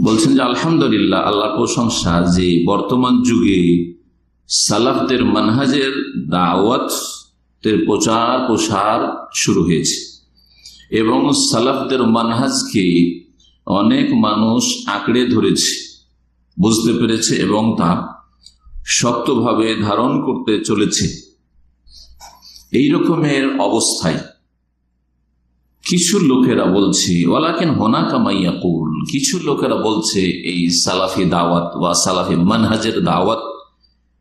বলছেন যে, আলহামদুলিল্লাহ আল্লাহ প্রশংসা যে বর্তমান যুগে সালাফদের মানহাজের দাওয়াতের প্রচার প্রসার শুরু হয়েছে এবং সালাফদের মানহাজকে অনেক মানুষ আঁকড়ে ধরেছে, বুঝতে পেরেছে এবং তা শক্তভাবে ধারণ করতে চলেছে। এই রকমের অবস্থায় কিছু লোকেরা বলছে ওলাকেন হোনা কামাইয়া কুল কিছু লোকেরা বলছে, এই সালাফি দাওয়াত বা সালাফি মানহাজের দাওয়াত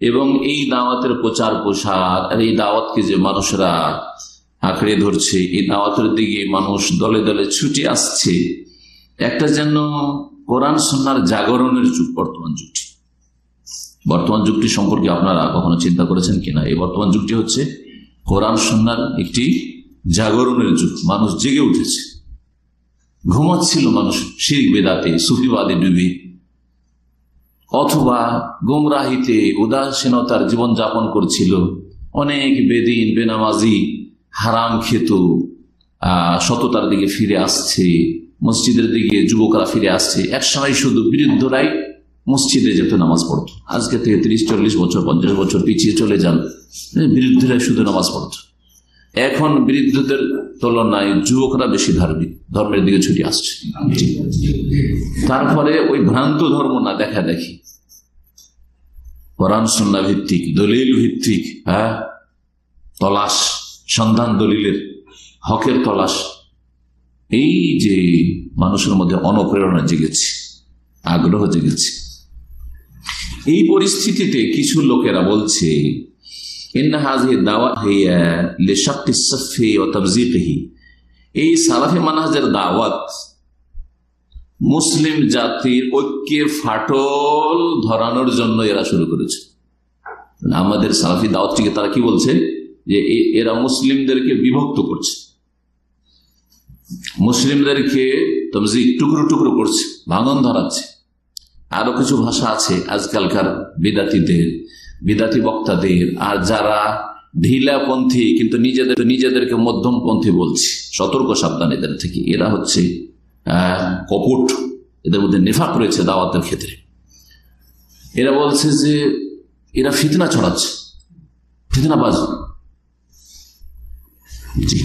এবং এই দাওয়াতের প্রচার প্রসার আর এই দাওয়াতকে যে মানুষরা আঁকড়ে ধরছে, এই দাওয়াতের দিকে মানুষ দলে দলে ছুটে আসছে, একটা যেন কোরআন সন্ন্যার জাগরণের যুগ, বর্তমান যুগটি। বর্তমান যুগটি সম্পর্কে আপনারা কখনো চিন্তা করেছেন কিনা? এই বর্তমান যুগটি হচ্ছে কোরআন সন্ন্যার একটি জাগরণের যুগ, মানুষ জেগে উঠেছে। ঘুমাচ্ছিল মানুষ শিখ বেদাতে, সুফিবাদে ডুবে। অথবা গোমরাহিতে উদাসীনতার জীবনযাপন করছিল। অনেক বেদিন, বেনামাজি, হারাম খেত সততার দিকে ফিরে আসছে, মসজিদের দিকে যুবকরা ফিরে আসছে। একসময় শুধু বিরুদ্ধরাই মসজিদে যেত, নামাজ পড়তো। আজকে থেকে তিরিশ, চল্লিশ বছর, পঞ্চাশ বছর পিছিয়ে চলে যান বিরুদ্ধরাই শুধু নামাজ পড়তো। এখন বৃদ্ধদের তুলনায় যুবকরা বেশি ধার্মিক ধর্মের দিকে ছুটি আসছে। তারপরে ওই ভ্রান্ত ধর্ম না, দেখা দেখি। কোরআন, সন্না ভিত্তিক, দলিল ভিত্তিক হ্যাঁ? তলাশ সন্ধান দলিলের, হকের তলাশ। এই যে মানুষের মধ্যে অনুপ্রেরণা জেগেছে, আগ্রহ জেগেছে। এই পরিস্থিতিতে কিছু লোকেরা বলছে এই সালাফি মানহাজের দাওয়াত মুসলিম জাতির ঐক্যে ফাটল ধরানোর জন্য এরা শুরু করেছে। আমাদের সালাফি দাওয়াতটিকে তারা কি বলছে? যে এরা মুসলিমদেরকে বিভক্ত করছে। মুসলিমদেরকে তমজি টুকরো টুকরো করছে, ভাঙন ধরাচ্ছে। আরও কিছু ভাষা আছে আজকালকার বিদাতিদের। বিদাতি বক্তাদের, আর যারা ঢিলাপন্থী, কিন্তু নিজেদের, নিজেদেরকে মধ্যমপন্থী বলছে, সতর্ক সাবধান এদের থেকে। এরা হচ্ছে কপট, এদের মধ্যে নেফাক রয়েছে দাওয়াতের ক্ষেত্রে। এরা বলছে যে, এরা ফিতনা ছড়াচ্ছে ফিতনা বাজ জি।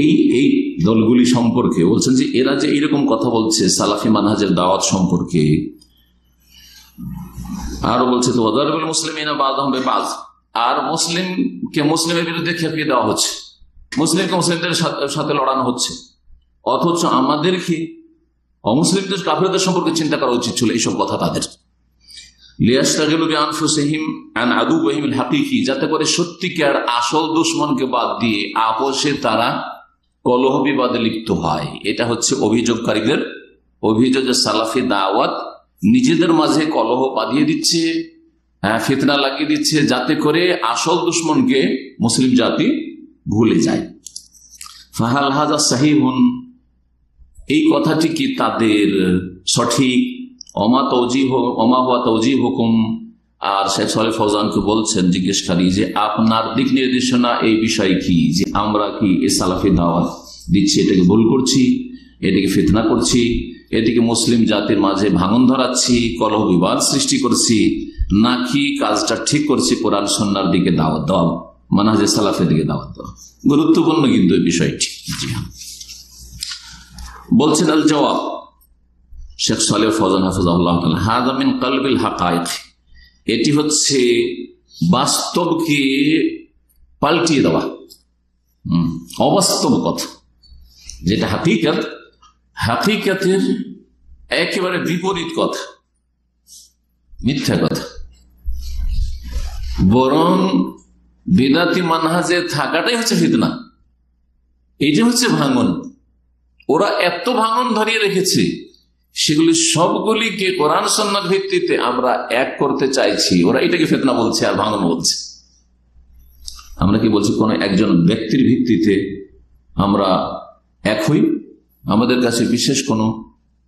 এই এই দলগুলি সম্পর্কে বলছেন যে, এরা যে এইরকম কথা বলছে সালাফি মানহাজের দাওয়াত সম্পর্কে আরও বলছে, তো ওদারুল মুসলিম বাজ আর মুসলিমকে মুসলিমের বিরুদ্ধে খেপিয়ে দেওয়া হচ্ছে। মুসলিমকে মুসলিমদের সাথে লড়ানো হচ্ছে। অথচ আমাদেরকে অমুসলিমদের, কাফিরদের সম্পর্কে চিন্তা করা উচিত ছিল এইসব কথা তাদের। যাতে করে সত্যিকার আসল দুশ্মনকে বাদ দিয়ে আপোষে তারা কলহ বিবাদে লিপ্ত হয়। এটা হচ্ছে অভিযোগকারীদের অভিযোগ সালাফি দাওয়াত নিজেদের মাঝে কলহ বাঁধিয়ে দিচ্ছে হ্যাঁ ফিতনা লাগিয়ে দিচ্ছে, যাতে করে আসল দুশ্মনকে মুসলিম জাতি ভুলে যায়। ফাহাল হাজা সাহিহুন, এই কথাটি কি তাদের সঠিক? অমা তৌজি অমা হওয়া তৌজি হুকুম। আর শেখ সালে ফৌজানকে বলছেন জিজ্ঞেসকারী যে আপনার দিক নির্দেশনা এই বিষয় কি? যে আমরা কি এ সালাফি দাওয়াত দিচ্ছি, এটাকে ভুল করছি? এটাকে ফিতনা করছি, এটিকে মুসলিম জাতির মাঝে ভাঙন ধরাচ্ছি, কলহ বিবাদ সৃষ্টি করছি, নাকি কাজটা ঠিক করছি, কোরআন সন্ন্যার দিকে দাওয়াত দেওয়া মানাজে সালাফের দিকে দাওয়াত দেওয়া। গুরুত্বপূর্ণ কিন্তু এই বিষয়টি। হ্যাঁ। বলছেন আল জবাব শেখ সালে ফজান হাফিজাল্লাহ হাজামিন কালবিল হাকায়ক এটি হচ্ছে বাস্তবকে পাল্টিয়ে দেওয়া। অবাস্তব কথা। যেটা হাকিকাত হাকিকাতের একেবারে বিপরীত কথা। মিথ্যা কথা। বরং বেদাতি মানহাজে থাকাটাই হচ্ছে ফিতনা। এইটা হচ্ছে ভাঙন। ওরা এত ভাঙন ধরিয়ে রেখেছে, সেগুলি সবগুলিকে কোরআন সন্ন্যার ভিত্তিতে আমরা এক করতে চাইছি। ওরা এটাকে ফেতনা বলছে আর ভাঙন বলছে। আমরা কি বলছি, কোন একজন ব্যক্তির ভিত্তিতে আমরা এক হই? আমাদের কাছে বিশেষ কোন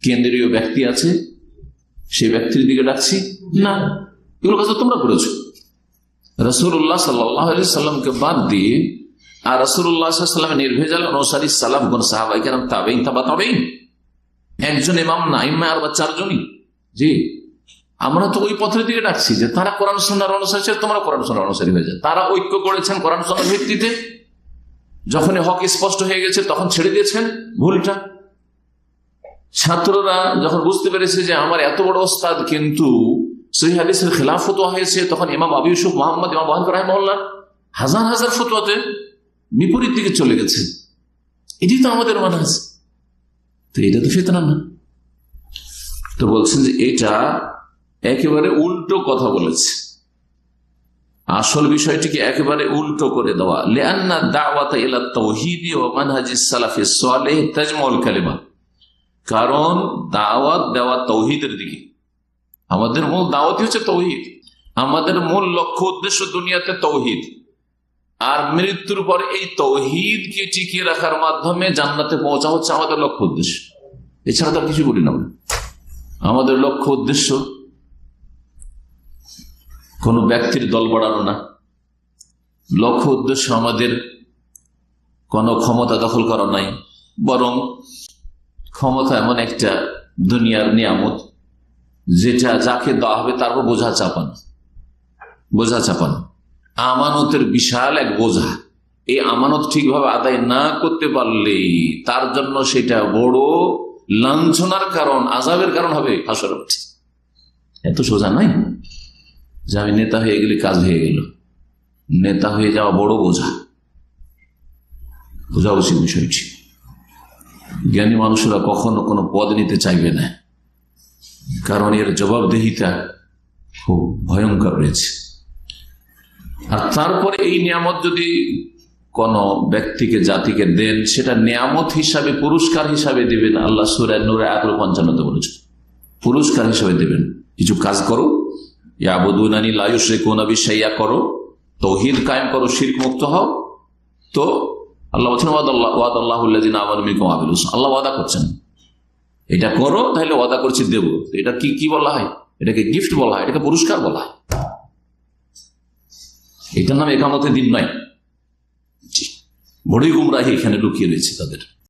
কেন্দ্রীয় ব্যক্তি আছে? সেই ব্যক্তির দিকে ডাকছি, না এগুলো কথা তোমরা করেছ। রসুল্লাহ সাল্লামকে বাদ দিয়ে, আর রসুল্লাহ নির্ভেজাল অনুসারী সালাম গুন সাহাবাই কেন তাবেই তাবা তবেই একজন ইমাম না, ইম্মা আর বা চারজনই। জি, আমরা তো ওই পথের দিকে ডাকছি যে তারা কোরআন সন্ন্যার অনুসারী তোমরা কোরআন সন্ন্যার অনুসারী হয়ে যায় তারা ঐক্য করেছেন কোরআন সন্ন্যার ভিত্তিতে। যখন হক স্পষ্ট হয়ে গেছে, তখন ছেড়ে দিয়েছেন ভুলটা। ছাত্ররা যখন বুঝতে পেরেছে যে আমার এত বড় ওস্তাদ, কিন্তু সেই হাদিসের খেলাফ ফতোয়া হয়েছে, তখন ইমাম আবু ইউসুফ মোহাম্মদ, ইমাম বাহান রাহিমল্লাহ হাজার হাজার ফতোয়াতে বিপরীত দিকে চলে গেছে। এটি তো আমাদের মনে আছে তো এটা তো ফেতনা না। তো বলছেন যে এটা একেবারে উল্টো কথা বলেছে। আসল বিষয়টিকে একেবারে উল্টো করে দেওয়া। লেআন্না দাওয়াতা ইলা তাওহীদি ওয়া মানহাজিস সালাফি সালেহ তাজমুল কালিমা। কারণ দাওয়াত দেওয়া তৌহিদের দিকে। আমাদের মূল দাওয়াতই হচ্ছে তৌহিদ। আমাদের মূল লক্ষ্য, উদ্দেশ্য দুনিয়াতে তৌহিদ। আর মৃত্যুর পর এই তৌহিদকে টিকিয়ে রাখার মাধ্যমে জান্নাতে পৌঁছা হচ্ছে আমাদের লক্ষ্য উদ্দেশ্য। এছাড়া তো কিছু বলি না। আমাদের লক্ষ্য উদ্দেশ্য কোনো ব্যক্তির দল বাড়ানো না। লক্ষ্য উদ্দেশ্য আমাদের কোনো ক্ষমতা দখল করা নাই, বরং ক্ষমতা এমন একটা দুনিয়ার নিয়ামত, যেটা যাকে দেওয়া হবে তারপর বোঝা চাপানো। বোঝা চাপানো। আমানতের বিশাল এক বোঝা। এই আমানত ঠিকভাবে আদায় না করতে পারলে তার জন্য সেটা বড় লাঞ্ছনার কারণ আজাবের কারণ হবে হাসর এত সোজা নাই? যে আমি নেতা হয়ে গেলে কাজ হয়ে গেল। নেতা হয়ে যাওয়া বড় বোঝা। বোঝা উচিত বিষয়টি। জ্ঞানী মানুষরা কখনো কোনো পদ নিতে চাইবে না। কারণ এর জবাবদেহিতা খুব ভয়ঙ্কর রয়েছে। আর তারপরে এই নিয়ামত যদি কোন ব্যক্তিকে, জাতিকে দেন, সেটা নিয়ামত হিসাবে, পুরস্কার হিসাবে দিবেন। আল্লাহ সুরের নূরে আকুল পঞ্চান্নতে বলেছেন। পুরস্কার হিসাবে দেবেন। কিছু কাজ করো ইয়াবুদুনানি লায়ুসে কোন বিষয়া করো, তৌহিদ কায়েম করো, শির্ক মুক্ত হও। তো আল্লাহ বলছেন আল্লাহ, ওয়াদা করছেন। এটা করো তাহলে ওয়াদা করছি দেবো। এটা কি কি বলা হয়? এটাকে গিফট বলা হয়, এটাকে পুরস্কার বলা হয়। এটার নাম একামতের দিন নয়। বড়ই গুমরাহি এখানে লুকিয়ে রয়েছে তাদের।